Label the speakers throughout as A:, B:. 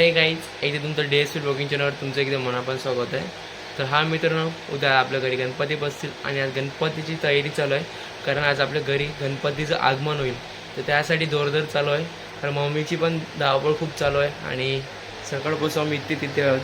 A: हे गाईज एकदा तुमचं डे एस ब्लॉगिंग चॅनलवर तुमचं एकदम मनापासून स्वागत आहे. तर हा मित्रांनो उद्या आपल्या घरी गणपती बसतील आणि आज गणपतीची तयारी चालू आहे. कारण आज आपल्या घरी गणपतीचं आगमन होईल. तर त्यासाठी जोरदार चालू आहे. कारण मम्मीची पण धावपळ खूप चालू आहे. आणि सकाळपासून आम्ही इथे तिथे आहोत.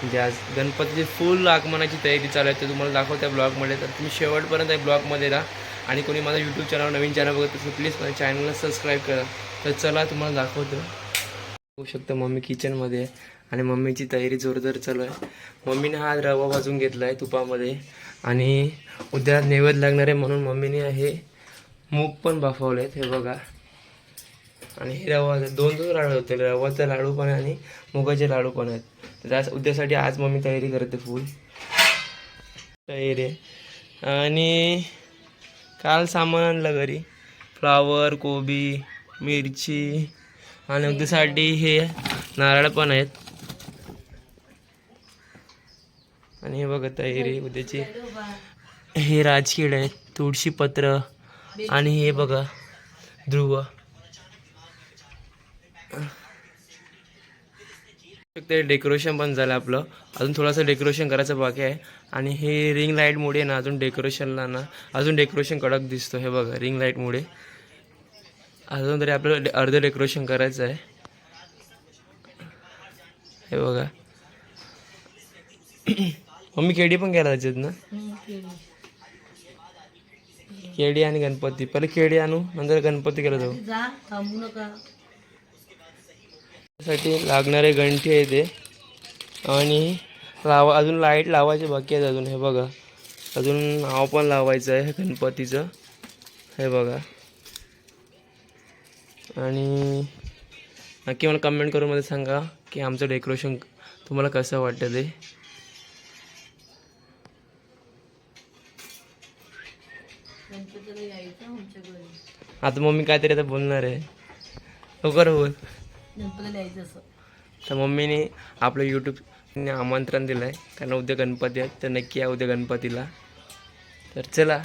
A: म्हणजे आज गणपतीची फुल आगमनाची तयारी चालू आहे. ते तुम्हाला दाखवतो ब्लॉगमध्ये. तर तुम्ही शेवटपर्यंत या ब्लॉगमध्ये राहा. आणि कोणी माझा यूट्यूब चॅनल नवीन चॅनल बघत असेल प्लीज माझ्या चॅनलला सबस्क्राईब करा. तर चला तुम्हाला दाखवतो. होऊ शकतं मम्मी किचनमध्ये आणि मम्मीची तयारी जोरदार चालू आहे. मम्मीने हा रवा भाजून घेतला आहे तुपामध्ये. आणि उद्या नैवेद्य लागणार आहे म्हणून मम्मीने हे मूग पण बाफवले आहेत हे बघा. आणि हे रवा दोन दोन लाडू होते रवाचा लाडू पण आहे आणि मुगाचे लाडू पण आहेत. तर उद्यासाठी आज मम्मी तयारी करते फुल. तयारी आणि काल सामान आणलं घरी. फ्लावर कोबी मिरची आणि उद्यासाठी हे नारळ पण आहेत. आणि हे बघा तयारी उद्याची हे राजकीड आहेत तुळशी पत्र आणि हे बघा ध्रुव. ते डेकोरेशन पण झालं आपलं. अजून थोडंसं डेकोरेशन करायचं बाकी आहे. आणि हे रिंग लाईटमुळे ना अजून डेकोरेशनला ना अजून डेकोरेशन कडक दिसतो हे बघा रिंग लाईटमुळे. अजून तरी आपल्याला अर्धं डेकोरेशन करायचं आहे. हे बघा. मम्मी केडी पण घ्यायला त्याच्यात ना? केडी आणि गणपती. पहिले केडी आणू नंतर गणपती केला जाऊ.
B: जा थांबू नका.
A: साठी लागणारे गंठी आहे ते. आणि लावा अजून लाइट लावायचे बाकी आहेत अजून. हे बघा. अजून नाव पण लावायचं आहे गणपतीचं. हे बघा. आणि नक्की मला कमेंट करून मध्ये सांगा की आमचं डेकोरेशन तुम्हाला कसं वाटतं ते. आता मम्मी काहीतरी आता बोलणार आहे. लवकर बोल. तर मम्मीने आपलं यूट्यूबने आमंत्रण दिलं आहे कारण उद्या गणपती आहेत तर नक्की या उद्या गणपतीला. तर चला.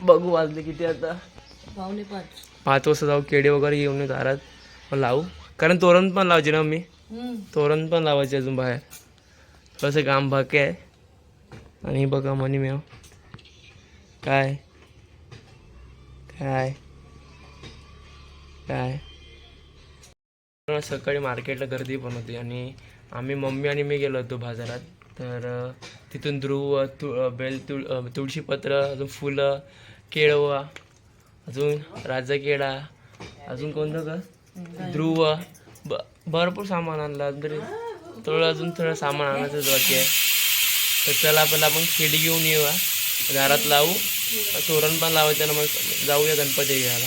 A: बघू वाजले किती आता.
B: पावणे पाच.
A: पाच वाजता जाऊ केडे वगैरे घेऊन येऊ दारात. मग लावू. कारण तोरण पण लावायचे ना मी. तोरण पण लावायचे अजून बाहेर. थोडंसं काम बाकी आहे. आणि बघा मनी मेव. काय? काय? काय? सकाळी मार्केटला गर्दी पण होती आणि आम्ही मम्मी आणि मी गेलो होतो बाजारात. तर तिथून ध्रुव तु बेल तुळ तुळशीपत्र अजून फुलं केळवं अजून राजाकेळा अजून कोणतं का? ध्रुव ब भरपूर सामान आणलं. तरी थोडं अजून थोडं सामान आणायचं बाकी आहे. तर चला आपल्याला आपण खेडी घेऊन येऊया. दारात लावू. तोरण पण लावायचं ना मग जाऊया गणपती घ्यायला.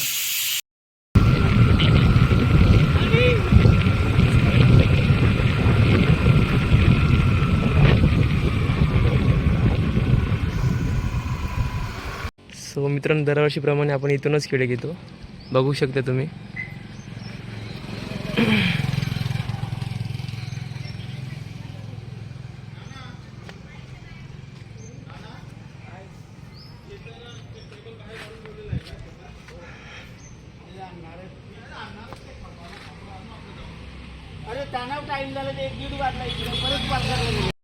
A: सो मित्रांनो दरवर्षीप्रमाणे आपण इथूनच खेळ घेतो. बघू शकता तुम्ही.
B: अरे त्यांना टाईम झाला ते एक दीड वाजला इकडे परत वाजला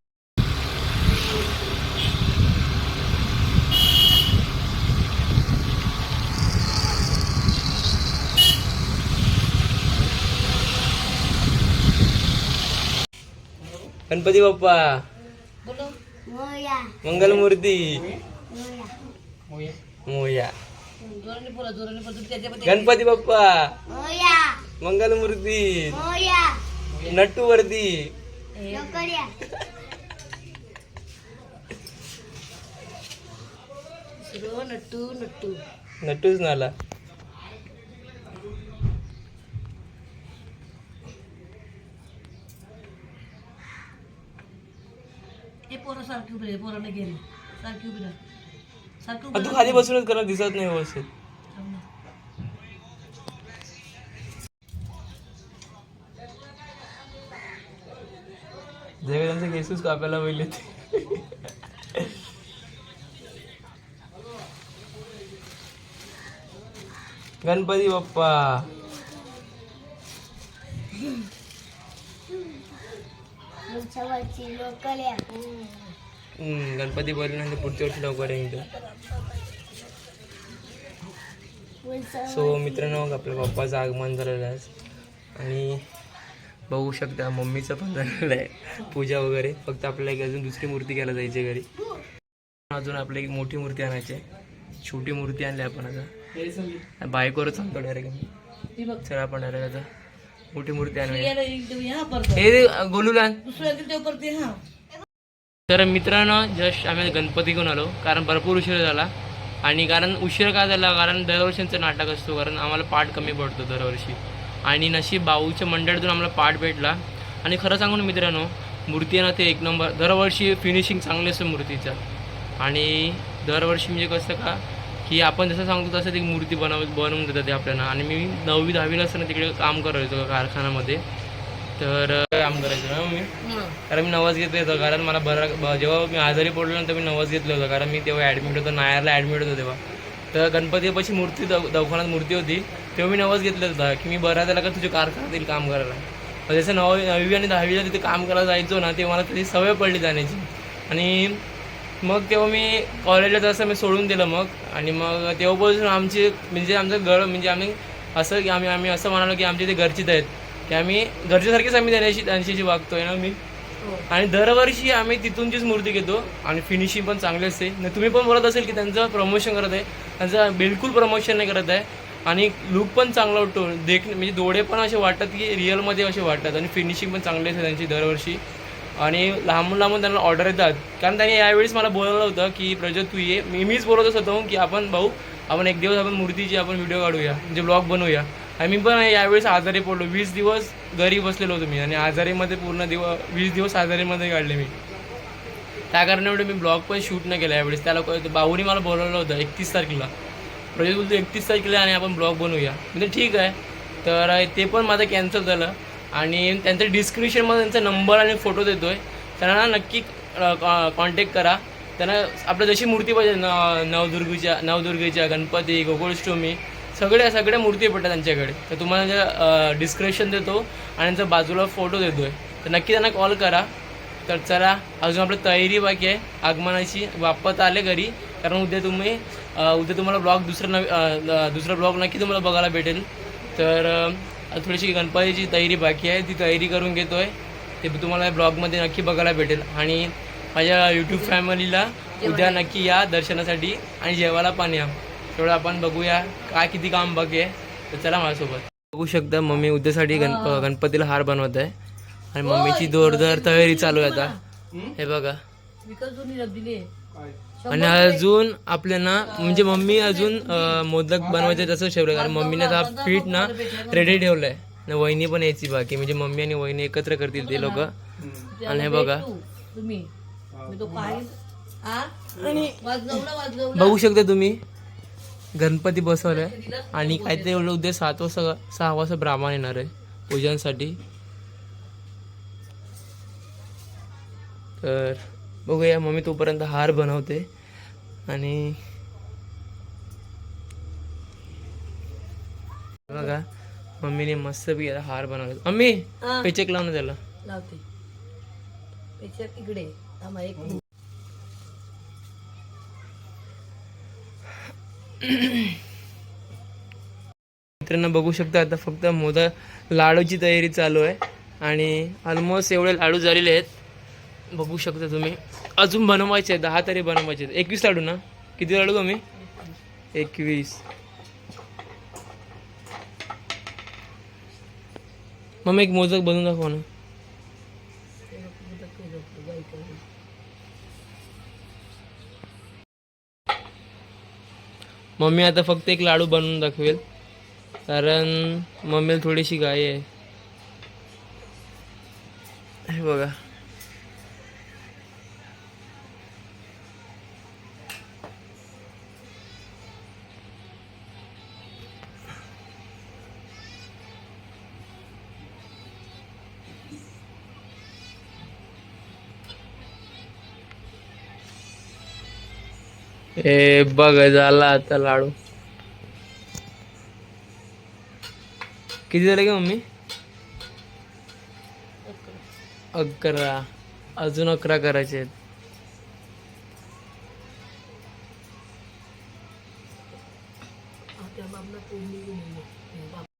A: गणपती बाप्पा.
B: बोलो.
A: मंगलमूर्ती. मोया. गणपती बाप्पा. मंगलमूर्ती. नट्टूवरती
B: सुरो नट्टू नट्टू
A: नट्टूच नाला
B: हे पोरांना गेली सारखी
A: तू. खाली बसूनच करा दिसत नाही व्यवस्थित
B: ना.
A: जेव्हा त्यांचे केसूस कापायला पहिले ते. गणपती बाप्पा.
C: उंचावरची लोकल या
A: हम्म, गणपती बोलल्यानंतर पुढच्या वर्षी लवकर येईल सो मित्रांनो आपल्या पप्पाचं आगमन झालेलं आहे आणि बघू शकता मम्मीचं पण झालेलं आहे. पूजा वगैरे. फक्त आपल्याला एक अजून दुसरी मूर्ती घ्यायला जायची घरी. अजून आपल्याला एक मोठी मूर्ती आणायची आहे. छोटी मूर्ती आणली आपण आता. बाईकवरच सांगतो डायरेक्ट चला आपण डायरेक्ट आता. मोठी मूर्ती
B: परत.
A: हे
B: परत हा.
A: तर मित्रांनो जस्ट आम्ही गणपती घेऊन आलो कारण भरपूर उशीर झाला. आणि कारण उशीर का झाला? कारण दरवर्षींचं नाटक असतो कारण आम्हाला पाठ कमी पडतो दरवर्षी. आणि नशीब भाऊच्या मंडळातून आम्हाला पाठ भेटला. आणि खरं सांगून मित्रांनो मूर्ती आहे ना ते एक नंबर. दरवर्षी फिनिशिंग चांगली असतं मूर्तीचं. आणि दरवर्षी म्हणजे कसं का की आपण जसं सांगतो तसं ती मूर्ती बनव बनवून देतात ते आपल्याला. आणि मी नववी दहावीला असताना तिकडे काम करायचो कारखान्यामध्ये. तर काम करायचं ना मी कारण मी नवस घेतलं होतं कारण मला बरं जेव्हा मी आजारी पडलो ना तर मी नवस घेतलं होतं. कारण मी तेव्हा ॲडमिट होतो नायरला ॲडमिट होतो तेव्हा. तर गणपतीपाशी मूर्ती दव दवाखान्यात मूर्ती होती. तेव्हा मी नवस घेतलं होतं की मी बरा झाला का तुझ्या कारखान्यात येईल काम करायला? जसं नव नववी आणि दहावीला तिथे काम करायला जायचो ना तेव्हा मला त्याची सवय पडली जाण्याची. आणि मग तेव्हा मी कॉलेजला तसं मी सोडून दिलं मग. आणि मग तेव्हापासून आमची म्हणजे आमचं घर म्हणजे आम्ही असं की आम्ही आम्ही असं म्हणालो की आमचे ते घरचीच आहेत. की आम्ही घरच्यासारखेच आम्ही त्यांच्याशी त्यांच्याशी वागतोय ना मी. आणि दरवर्षी आम्ही तिथूनचीच मूर्ती घेतो आणि फिनिशिंग पण चांगली असते. न तुम्ही पण बोलत असेल की त्यांचं प्रमोशन करत आहे. त्यांचं बिलकुल प्रमोशन नाही करत आहे. आणि लुक पण चांगला वाटतो देख म्हणजे डोळे पण असे वाटतात की रिअलमध्ये असे वाटतात आणि फिनिशिंग पण चांगली असते त्यांची दरवर्षी. आणि लांबून लांबून त्यांना ऑर्डर येतात. कारण त्यांनी यावेळेस मला बोलवलं होतं की प्रजोत तू ये. मी मीच बोलतच होतो की आपण भाऊ आपण एक दिवस आपण मूर्तीची आपण व्हिडिओ काढूया. म्हणजे ब्लॉग बनवूया. आणि मी पण यावेळेस आजारी पडलो. वीस दिवस घरी बसलेलो होतो मी आणि आजारीमध्ये पूर्ण दिवस वीस दिवस आजारीमध्ये काढले मी. त्या कारणामुळे मी ब्लॉग पण शूट नाही केला यावेळेस. त्याला भाऊनी मला बोलवलं होतं एकतीस तारखेला. प्रजोत बोलतो एकतीस तारखेला आणि आपण ब्लॉग बनवूया. म्हणजे ठीक आहे. तर ते पण माझं कॅन्सल झालं आणि त्यांचं डिस्क्रिप्शनमध्ये त्यांचा नंबर आणि फोटो देतो आहे त्यांना नक्की कॉन्टॅक्ट करा. त्यांना आपल्या जशी मूर्ती पाहिजे न नवदुर्गीच्या नवदुर्गेच्या गणपती गोकुळष्टमी सगळ्या सगळ्या मूर्ती भेटतात त्यांच्याकडे. तर तुम्हाला त्यांच्या डिस्क्रिप्शन देतो आणि त्यांचा बाजूला फोटो देतो आहे तर नक्की त्यांना कॉल करा. तर चला अजून आपलं तयारी बाकी आहे आगमनाची. वापस आले घरी. कारण उद्या तुम्ही उद्या तुम्हाला ब्लॉग दुसरं नवी दुसरा ब्लॉग नक्की तुम्हाला बघायला भेटेल. तर थोडीशी गणपतीची तयारी बाकी आहे. ती तयारी करून घेतो आहे ते तुम्हाला ब्लॉगमध्ये नक्की बघायला भेटेल. आणि माझ्या यूट्यूब फॅमिलीला उद्या नक्की या दर्शनासाठी आणि जेवायला पण या. तेवढं आपण बघूया. काय किती काम बाकी आहे. तर चला माझ्यासोबत. बघू शकता मम्मी उद्यासाठी गणप गणपतीला हार बनवत आहे. आणि मम्मीची जोरदार तयारी चालू आहे आता. हे बघा. आणि अजून आपल्याला म्हणजे मम्मी अजून मोदक बनवायचे तसं ठेवलं कारण मम्मीने आता पीठ ना रेडी ठेवलंय. ना वहिनी पण यायची बाकी. म्हणजे मम्मी आणि वहिनी एकत्र करतील ते लोक. आणि हे बघा.
B: तुम्ही. मी तो पाहिल आ? आणि वाजवला वाजवला.
A: बघू शकता तुम्ही. गणपती बसवलाय. आणि काहीतरी एवढं उद्या सात वाजता सहा वाजता ब्राह्मण येणार आहे पूजांसाठी तर बघूया मम्मी तोपर्यंत हार बनवते. आणि बघा मम्मीने मस्त बी हार बनवला. मम्मी. पेचेक लावून त्याला.
B: लावते. त्याच्या इकडे. एक
A: मित्रांनो बघू शकता आता फक्त मोदक लाडूची तयारी चालू आहे. आणि ऑलमोस्ट एवढे लाडू झालेले आहेत. बघू शकता तुम्ही. अजून बनवायचे आहेत दहा तरी बनवायचे आहेत. एकवीस लाडू ना? किती लाडू कमी एकवीस. मग एक मोदक बनवून दाखवा ना. मम्मी आता फक्त एक लाडू बनवून दाखवेल. कारण मम्मीला थोडीशी गाय आहे. हे बघा. ए बघ झाला आता लाडू. किती झाले का मम्मी? अकरा. अजून अकरा करायचे आहेत.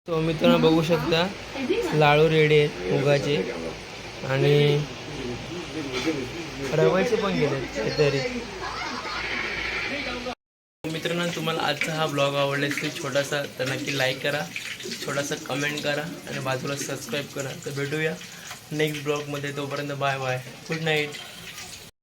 A: तो मित्रांनो बघू शकता लाडू रेडी आहेत मुगाचे आणि रवायचे पण गेले तरी हो मित्रांनो तुम्हाला आजचा हा ब्लॉग आवडला असेल छोटासा तर नक्की लाईक करा छोटासा कमेंट करा आणि बाजूला सबस्क्राईब करा. तर भेटूया नेक्स्ट ब्लॉगमध्ये तोपर्यंत बाय बाय गुड नाईट